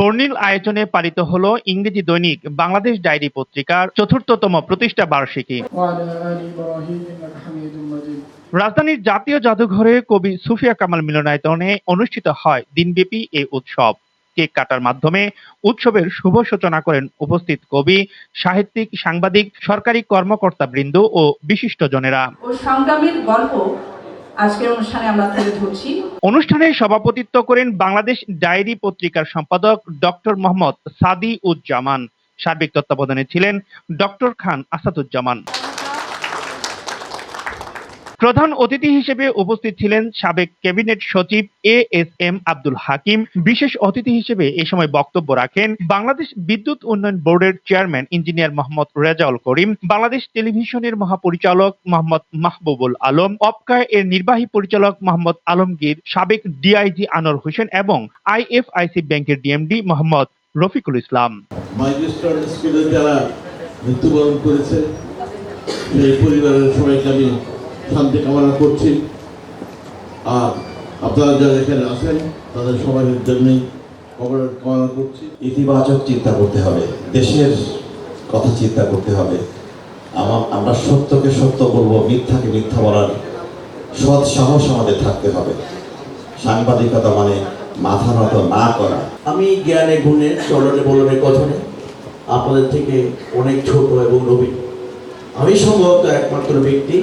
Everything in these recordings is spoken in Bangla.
বর্ণিল আয়োজনে পালিত হলো ইংরেজি দৈনিক বাংলাদেশ ডায়েরি পত্রিকার চতুর্থতম প্রতিষ্ঠা বার্ষিকী। রাজধানীর জাতীয় জাদুঘরে কবি সুফিয়া কামাল মিলনায়তনে অনুষ্ঠিত হয় দিনব্যাপী এই উৎসব। কেক কাটার মাধ্যমে উৎসবের শুভ সূচনা করেন উপস্থিত কবি সাহিত্যিক সাংবাদিক সরকারি কর্মকর্তা বৃন্দ ও বিশিষ্টজনেরা। জনেরা সংগ্রামীর গল্প আজকের অনুষ্ঠানে আমরা তুলে ধরছি। অনুষ্ঠানে সভাপতিত্ব করেন বাংলাদেশ ডায়েরি পত্রিকার সম্পাদক ডক্টর মোহাম্মদ সাদি উজ্জামান সার্বিক তত্ত্বাবধানে ছিলেন ডক্টর খান আসাদুজ্জামান। প্রধান অতিথি হিসেবে উপস্থিত ছিলেন সাবেক ক্যাবিনেট সচিব A S M Abdul Hakim. বিশেষ অতিথি হিসেবে এ সময় বক্তব্য রাখেন বাংলাদেশ বিদ্যুৎ উন্নয়ন বোর্ডের চেয়ারম্যান ইঞ্জিনিয়ার মোহাম্মদ রেজাউল করিম, বাংলাদেশ টেলিভিশনের মহাপরিচালক মোহাম্মদ মাহবুবুল আলম অপকায় এর নির্বাহী পরিচালক মোহাম্মদ আলমগীর, সাবেক ডিআইজি আনোয়ার হোসেন এবং আইএফআইসি ব্যাংকের ডিএমডি মোহাম্মদ রফিকুল ইসলাম। মৃত্যুবরণ করেছে সেই পরিবারের সবাইকে আমি শান্তি কামনা করছি। আর আপনারা যারা এখানে আছেন তাদের সবার জন্যই কামনা কামনা করছি। ইতিবাচক চিন্তা করতে হবে দেশের কথা চিন্তা করতে হবে। আমা- আমরা সত্যকে সত্য বলব মিথ্যাকে মিথ্যা বলার সৎ সাহস আমাদের থাকতে হবে। সাংবাদিকতা মানে মাথা নত না করা। আমি জ্ঞানে গুণে চলনে বলনে কথনে আপনাদের থেকে অনেক ছোট এবং নবীন। আমি সম্ভবত একমাত্র ব্যক্তি।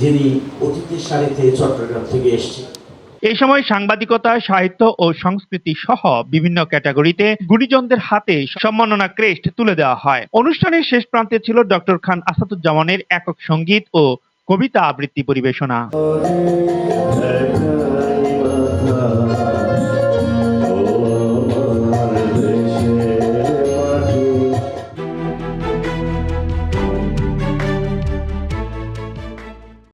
যিনি অতীতের সারিতে চট্টগ্রাম থেকে এসছেন। এই সময় সাংবাদিকতা সাহিত্য ও সংস্কৃতি সহ বিভিন্ন ক্যাটাগরিতে গুণীজনদের হাতে সম্মাননা ক্রেস্ট তুলে দেওয়া হয়। অনুষ্ঠানের শেষ প্রান্তে ছিল ডক্টর খান আসাদুজ্জামানের একক সংগীত ও কবিতা আবৃত্তি পরিবেশনা।